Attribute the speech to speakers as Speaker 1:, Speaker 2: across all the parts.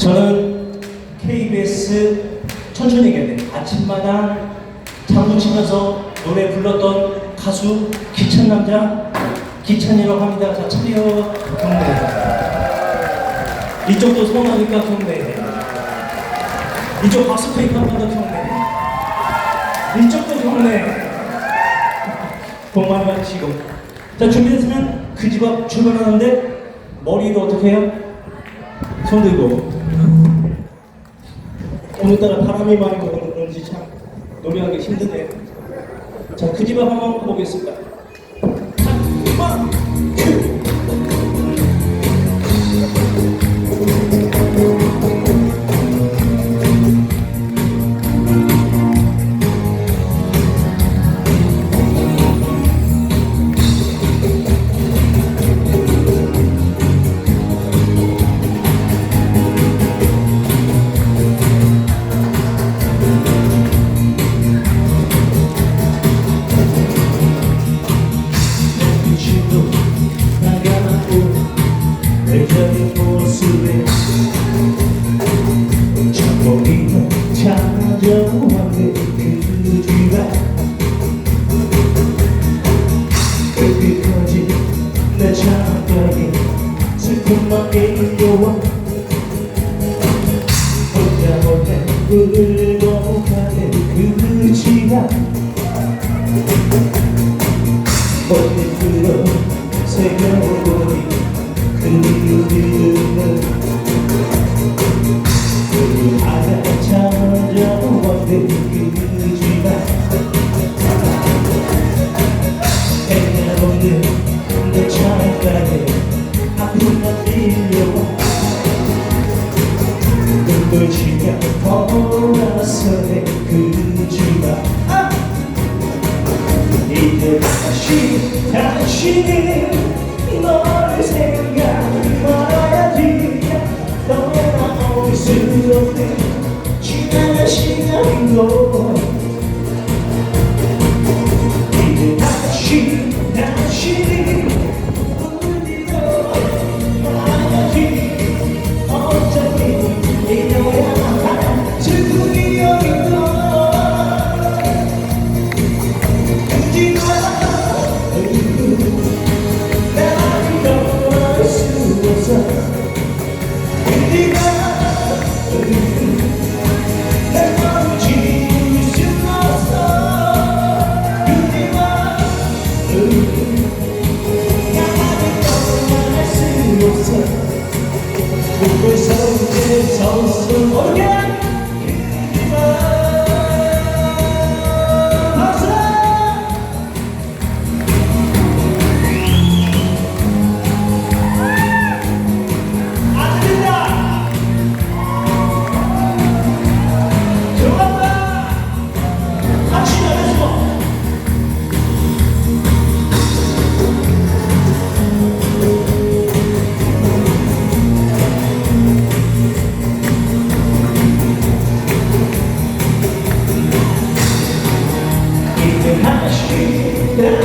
Speaker 1: 저는 KBS 천천히 얘기했네 아침마당 장구 치면서 노래 불렀던 가수 기찬 남자 기찬이라고 합니다. 자 차려 경례 이쪽도 성하니까 경례 이쪽 박수 테이프 한번 더 경례 이쪽도 경례 복 많이 받으시고. 자 준비됐으면 그 집 앞 출발하는데 머리도 어떻게 해요? 손 들고. 오늘따라 바람이 많이 불어서 그런지 참 노래하기 힘드네요. 자그 집 앞 한번 가보겠습니다. 원, 투. 내적인 모습에 천복이는 찾아왔네. 그 뒤가 끝까지 내 창가에 슬픔만 밀려와 혼자 혼자 울고 가는 그 시간 어디로 새겨보니 그지만 이제 다시 다시는 너를 생각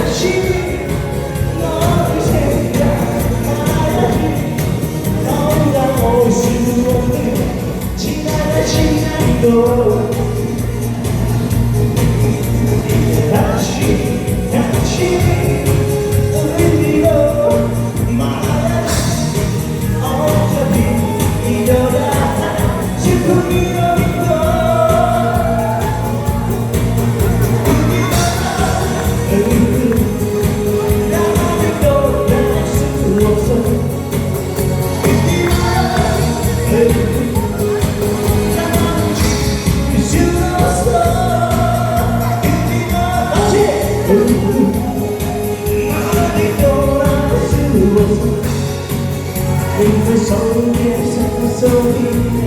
Speaker 1: 지 너가 올수 없는 지난 시간도 그 속에서 소리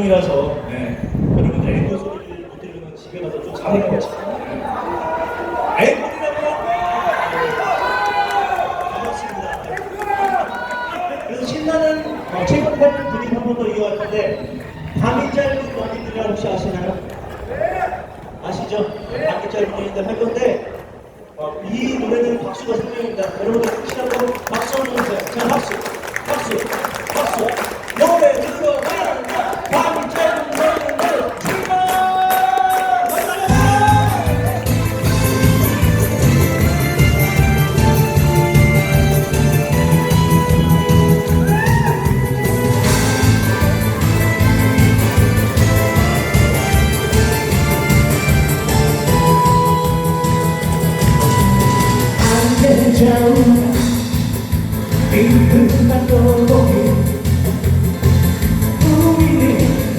Speaker 1: 밤이라서 네. 여러분들 에코 소리를 못 들으면 집에 가서 좀 자는 거죠. 반갑습니다. 그래서 신나는 어, 체육관 분위기 한번더 이어갈 건데 밤이 짧은 연인들이라 혹시 아시나요? 아시죠? 밤이 짧은 연인들 할 건데 어, 이 노래는 박수가 생명입니다. 여러분들 혹시 한번 down